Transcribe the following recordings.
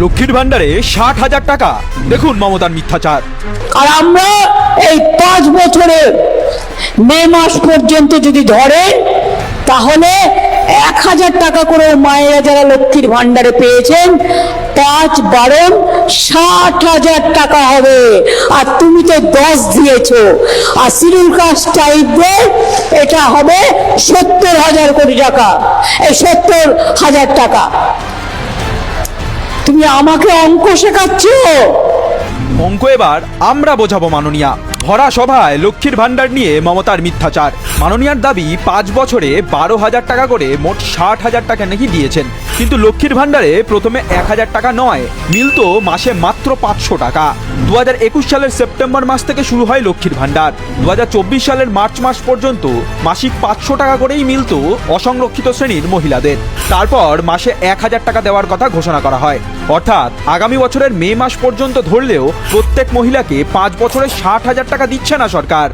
লক্ষ্মীর ভান্ডারে ষাট হাজার টাকা। দেখুন মমতার মিথ্যাচার। আর আমরা এই পাঁচ বছরের মে মাস পর্যন্ত যদি ধরে, তাহলে এক হাজার টাকা করে মায়েরা যারা লক্ষ্মীর ভান্ডারে পেয়েছেন, পাঁচ বারো ষাট হাজার টাকা হবে। আর তুমি তো দশ দিয়েছ। আর সিরিল কাস্ট টাইপদের এটা হবে সত্তর হাজার কোটি টাকা। এই সত্তর হাজার টাকা। তুমি আমাকে অঙ্ক শেখাচ্ছ? অঙ্ক এবার আমরা বোঝাবো মাননীয়া। ভরা সভায় লক্ষ্মীর ভান্ডার নিয়ে মমতার মিথ্যাচার। মাননীয়ার দাবি, পাঁচ বছরে বারো হাজার টাকা করে মোট ষাট হাজার টাকা নাকি দিয়েছেন। কিন্তু লক্ষ্মীর ভান্ডারে প্রথমে এক হাজার টাকা নয় মিলতো মাসে মাত্র পাঁচশো টাকা। দু হাজার একুশ সালের সেপ্টেম্বর মাস থেকে শুরু হয় লক্ষ্মীর ভান্ডার দু হাজার চব্বিশ সালের মার্চ মাস পর্যন্ত মাসিক পাঁচশো টাকা করেই মিলত অসংরক্ষিত শ্রেণির মহিলাদের। তারপর মাসে এক হাজার টাকা দেওয়ার কথা ঘোষণা করা হয়। অর্থাৎ আগামী বছরের মে মাস পর্যন্ত ধরলেও প্রত্যেক মহিলাকে পাঁচ বছরে ষাট হাজার টাকা দিচ্ছে না সরকার।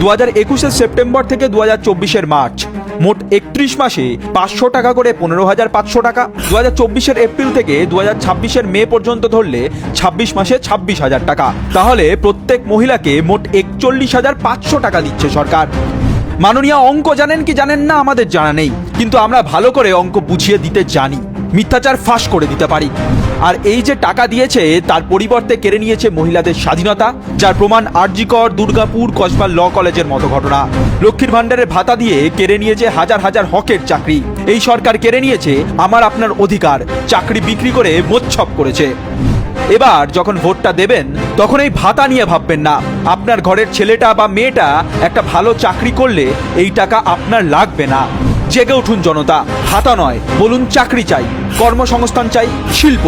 দু হাজার একুশের সেপ্টেম্বর থেকে দু হাজার চব্বিশের মার্চ, মোট একত্রিশ মাসে পাঁচশো টাকা করে পনেরো হাজার পাঁচশো টাকা। দু হাজার চব্বিশের এপ্রিল থেকে দু হাজার ছাব্বিশের মে পর্যন্ত ধরলে ছাব্বিশ মাসে ছাব্বিশ হাজার টাকা। তাহলে প্রত্যেক মহিলাকে মোট একচল্লিশ হাজার পাঁচশো টাকা দিচ্ছে সরকার। মাননীয় অঙ্ক জানেন কি জানেন না আমাদের জানা নেই। কিন্তু আমরা ভালো করে অঙ্ক বুঝিয়ে দিতে জানি। মিথ্যাচার ফাঁস করে দিতে পারি। আর এই যে টাকা দিয়েছে, তার পরিবর্তে কেড়ে নিয়েছে মহিলাদের স্বাধীনতা, যার প্রমাণ আরজিকর, দুর্গাপুর, কসবা ল কলেজের মতো ঘটনা। লক্ষ্মীর ভাণ্ডারের ভাতা দিয়ে কেড়ে নিয়েছে হাজার হাজার হকের চাকরি। এই সরকার কেড়ে নিয়েছে আমার আপনার অধিকার, চাকরি বিক্রি করে মোচ্ছপ করেছে। এবার যখন ভোটটা দেবেন, তখন এই ভাতা নিয়ে ভাববেন না। আপনার ঘরের ছেলেটা বা মেয়েটা একটা ভালো চাকরি করলে এই টাকা আপনার লাগবে না। জেগে উঠুন জনতা, ভাতা নয়, বলুন চাকরি চাই, কর্মসংস্থান চাই, শিল্প